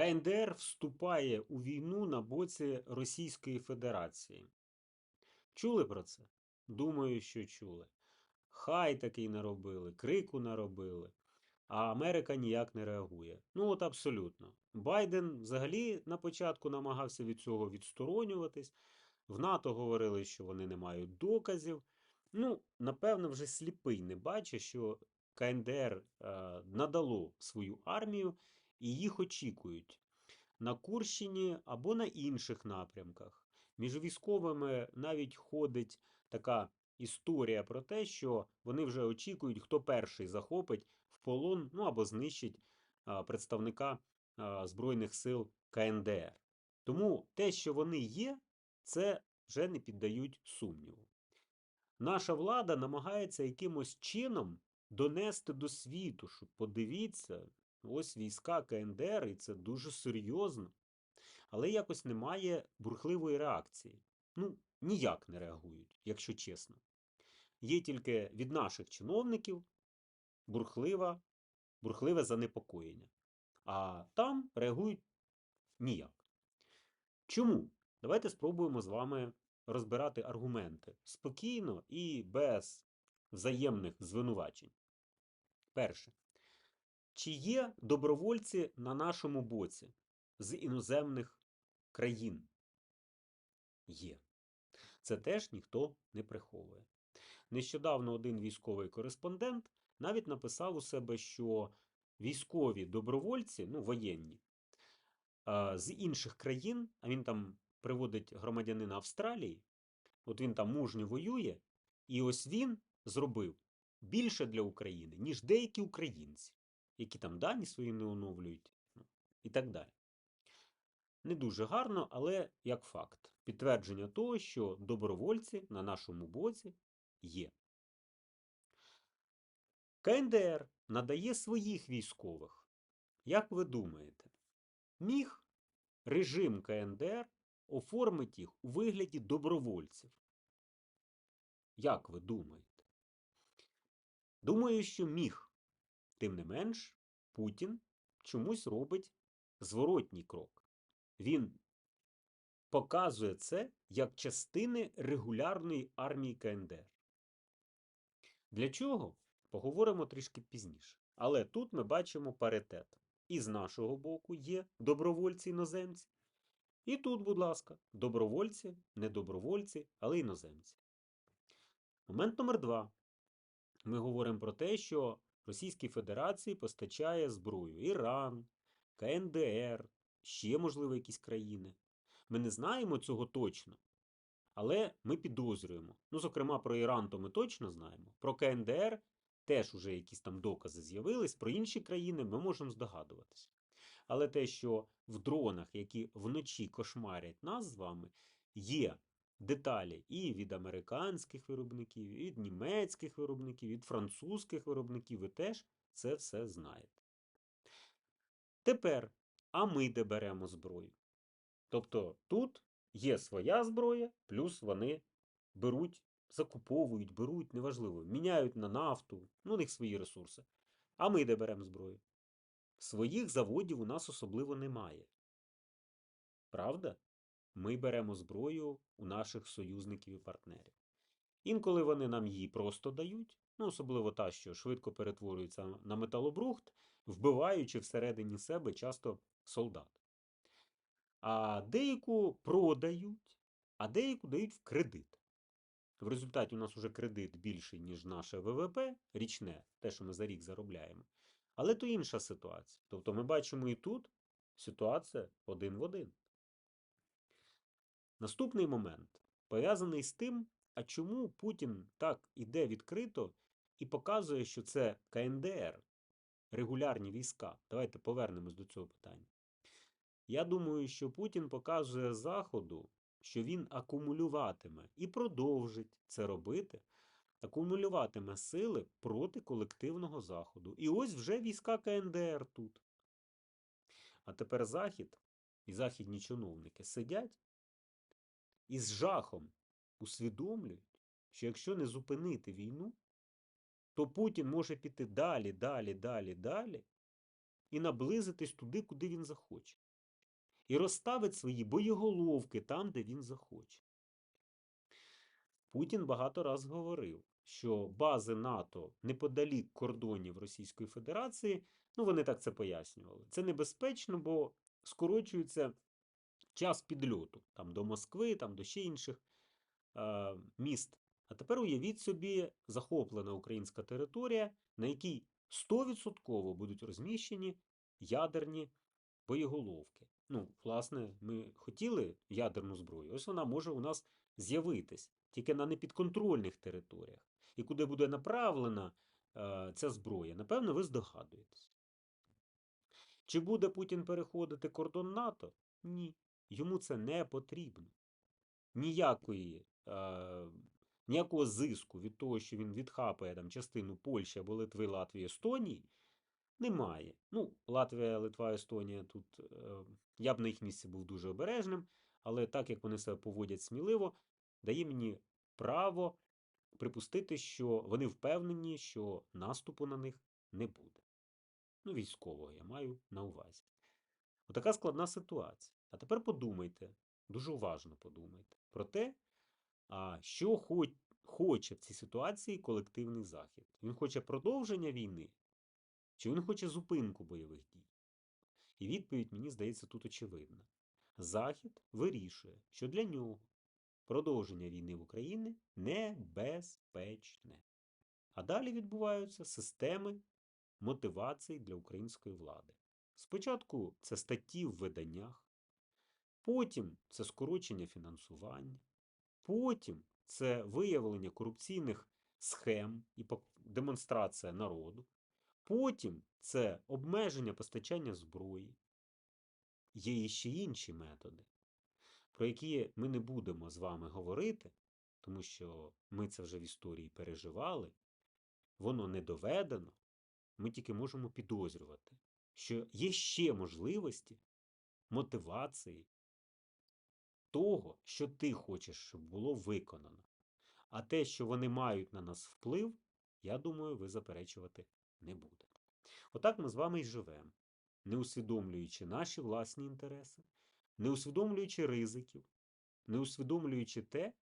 КНДР вступає у війну на боці Російської Федерації. Чули про це? Думаю, що чули. Хай такий наробили, крику наробили, а Америка ніяк не реагує. Ну, от абсолютно. Байден взагалі на початку намагався від цього відсторонюватись. В НАТО говорили, що вони не мають доказів. Ну, напевно, вже сліпий не бачить, що КНДР е, надало свою армію і їх очікують на Курщині або на інших напрямках. Між військовими навіть ходить така історія про те, що вони вже очікують, хто перший захопить в полон ну або знищить представника Збройних сил КНДР. Тому те, що вони є, це вже не піддають сумніву. Наша влада намагається якимось чином донести до світу, що подивіться, ось війська КНДР, і це дуже серйозно. Але якось немає бурхливої реакції. Ну, ніяк не реагують, якщо чесно. Є тільки від наших чиновників бурхлива, бурхливе занепокоєння. А там реагують ніяк. Чому? Давайте спробуємо з вами розбирати аргументи спокійно і без взаємних звинувачень. Перше. Чи є добровольці на нашому боці з іноземних країн? Є. Це теж ніхто не приховує. Нещодавно один військовий кореспондент навіть написав у себе, що військові добровольці, ну, воєнні, з інших країн, а він там приводить громадянина Австралії, от він там мужньо воює, і ось він зробив більше для України, ніж деякі українці, які там дані свої не оновлюють, ну, і так далі. Не дуже гарно, але як факт. Підтвердження того, що добровольці на нашому боці є. КНДР надає своїх військових. Як ви думаєте, міг режим КНДР оформити їх у вигляді добровольців? Як ви думаєте? Думаю, що міг. Тим не менш, Путін чомусь робить зворотній крок. Він показує це як частини регулярної армії КНДР. Для чого? Поговоримо трішки пізніше. Але тут ми бачимо паритет. І з нашого боку є добровольці іноземці. І тут, будь ласка, добровольці, не добровольці, але іноземці. Момент номер два. Ми говоримо про те, що Російській Федерації постачає зброю Іран, КНДР, ще, можливо, якісь країни. Ми не знаємо цього точно, але ми підозрюємо. Ну, зокрема, про Іран то ми точно знаємо. Про КНДР теж уже якісь там докази з'явились, про інші країни ми можемо здогадуватись. Але те, що в дронах, які вночі кошмарять нас з вами, є деталі і від американських виробників, і від німецьких виробників, від французьких виробників, ви теж це все знаєте. Тепер, а ми де беремо зброю? Тобто тут є своя зброя, плюс вони беруть, закуповують, беруть, неважливо, міняють на нафту, ну, у них свої ресурси. А ми де беремо зброю? Своїх заводів у нас особливо немає. Правда? Ми беремо зброю у наших союзників і партнерів. Інколи вони нам її просто дають, ну, особливо та, що швидко перетворюється на металобрухт, вбиваючи всередині себе часто солдат. А деяку продають, а деяку дають в кредит. В результаті у нас уже кредит більший, ніж наше ВВП, річне, те, що ми за рік заробляємо. Але то інша ситуація. Тобто ми бачимо і тут ситуація один в один. Наступний момент пов'язаний з тим, а чому Путін так іде відкрито і показує, що це КНДР, регулярні війська. Давайте повернемось до цього питання. Я думаю, що Путін показує Заходу, що він акумулюватиме і продовжить це робити, акумулюватиме сили проти колективного Заходу. І ось вже війська КНДР тут. А тепер Захід і західні чиновники сидять і з жахом усвідомлюють, що якщо не зупинити війну, то Путін може піти далі, далі, далі, далі і наблизитись туди, куди він захоче. і розставить свої боєголовки там, де він захоче. Путін багато раз говорив, що бази НАТО неподалік кордонів Російської Федерації, ну вони так це пояснювали. Це небезпечно, бо скорочується час підльоту там, до Москви, там, до ще інших е, міст. А тепер уявіть собі захоплена українська територія, на якій 100% будуть розміщені ядерні боєголовки. Ну, власне, ми хотіли ядерну зброю. Ось вона може у нас з'явитись тільки на непідконтрольних територіях. І куди буде направлена е, ця зброя, напевно, ви здогадуєтесь. Чи буде Путін переходити кордон НАТО? Ні. Йому це не потрібно. Ніякої, е, ніякого зиску від того, що він відхапає там, частину Польщі або Литви, Латвії, Естонії, немає. Ну, Латвія, Литва, Естонія тут е, я б на їх місці був дуже обережним, але так як вони себе поводять сміливо, дає мені право припустити, що вони впевнені, що наступу на них не буде. Ну, військового я маю на увазі. Отака складна ситуація. А тепер подумайте, дуже уважно подумайте про те, що хоч, хоче в цій ситуації колективний Захід. Він хоче продовження війни, чи він хоче зупинку бойових дій? І відповідь, мені здається, тут очевидна. Захід вирішує, що для нього продовження війни в Україні небезпечне. А далі відбуваються системи мотивацій для української влади. Спочатку це статті в виданнях, потім це скорочення фінансування, потім це виявлення корупційних схем і демонстрація народу, потім це обмеження постачання зброї. Є іще інші методи, про які ми не будемо з вами говорити, тому що ми це вже в історії переживали, воно не доведено, ми тільки можемо підозрювати, що є ще можливості мотивації того, що ти хочеш, щоб було виконано. А те, що вони мають на нас вплив, я думаю, ви заперечувати не будете. Отак ми з вами й живемо, не усвідомлюючи наші власні інтереси, не усвідомлюючи ризиків, не усвідомлюючи те,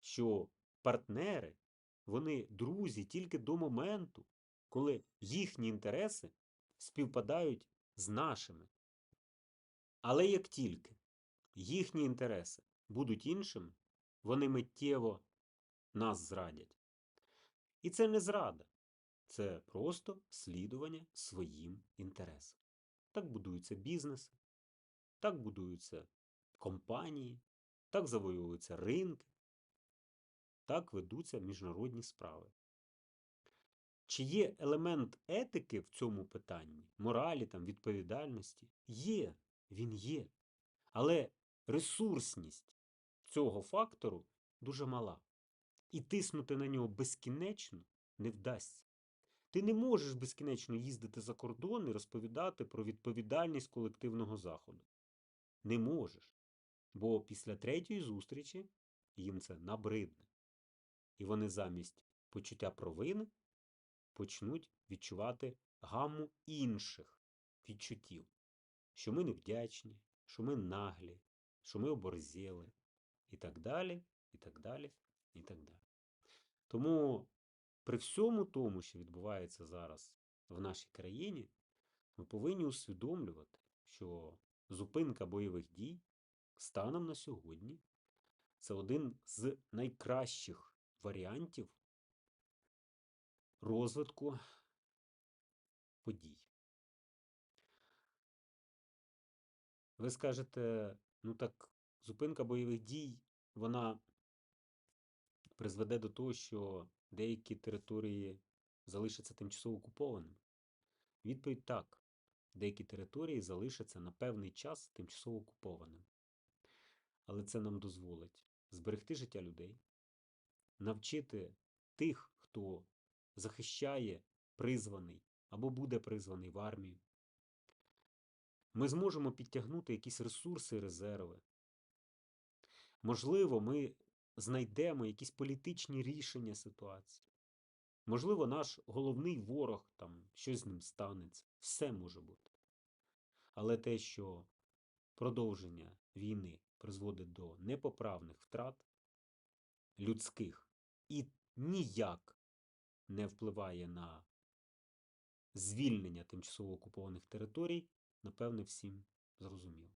що партнери, вони друзі тільки до моменту, коли їхні інтереси співпадають з нашими. Але як тільки їхні інтереси будуть іншими, вони миттєво нас зрадять. І це не зрада, це просто слідування своїм інтересам. Так будуються бізнеси, так будуються компанії, так завоюються ринки, так ведуться міжнародні справи. Чи є елемент етики в цьому питанні, моралі, там, відповідальності? Є, він є. Але ресурсність цього фактору дуже мала. І тиснути на нього безкінечно не вдасться. Ти не можеш безкінечно їздити за кордон і розповідати про відповідальність колективного заходу. Не можеш. Бо після третьої зустрічі їм це набридне. І вони замість почуття провини почнуть відчувати гамму інших відчуттів, що ми невдячні, що ми наглі, що ми оборзіли, і так далі, і так далі, і так далі. Тому при всьому тому, що відбувається зараз в нашій країні, ми повинні усвідомлювати, що зупинка бойових дій станом на сьогодні це один з найкращих варіантів розвитку подій. Ви скажете, ну так, зупинка бойових дій, вона призведе до того, що деякі території залишаться тимчасово окупованими. Відповідь так. Деякі території залишаться на певний час тимчасово окупованими. Але це нам дозволить зберегти життя людей, навчити тих, хто захищає призваний або буде призваний в армію. Ми зможемо підтягнути якісь ресурси і резерви. Можливо, ми знайдемо якісь політичні рішення ситуації. Можливо, наш головний ворог там щось з ним станеться. Все може бути. Але те, що продовження війни призводить до непоправних втрат людських і ніяк не впливає на звільнення тимчасово окупованих територій, напевне, всім зрозуміло.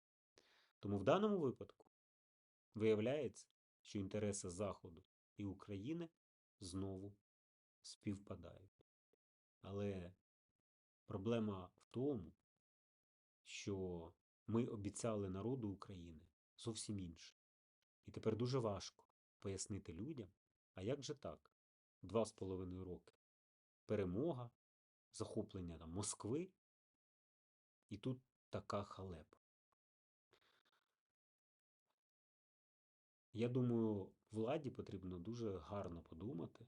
Тому в даному випадку виявляється, що інтереси Заходу і України знову співпадають. Але проблема в тому, що ми обіцяли народу України зовсім інше. І тепер дуже важко пояснити людям, а як же так? Два з половиною роки. Перемога, захоплення там, Москви, і тут така халепа. Я думаю, владі потрібно дуже гарно подумати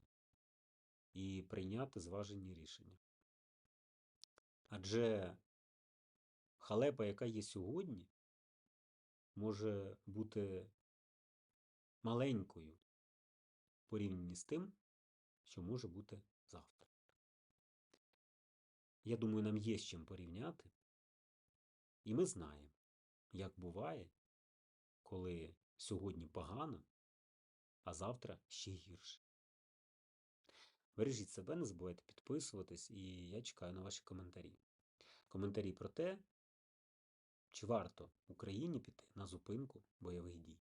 і прийняти зважені рішення. Адже халепа, яка є сьогодні, може бути маленькою в порівнянні з тим, що може бути завтра. Я думаю, нам є з чим порівняти, і ми знаємо, як буває, коли сьогодні погано, а завтра ще гірше. Бережіть себе, не забувайте підписуватись, і я чекаю на ваші коментарі. Коментарі про те, чи варто Україні піти на зупинку бойових дій.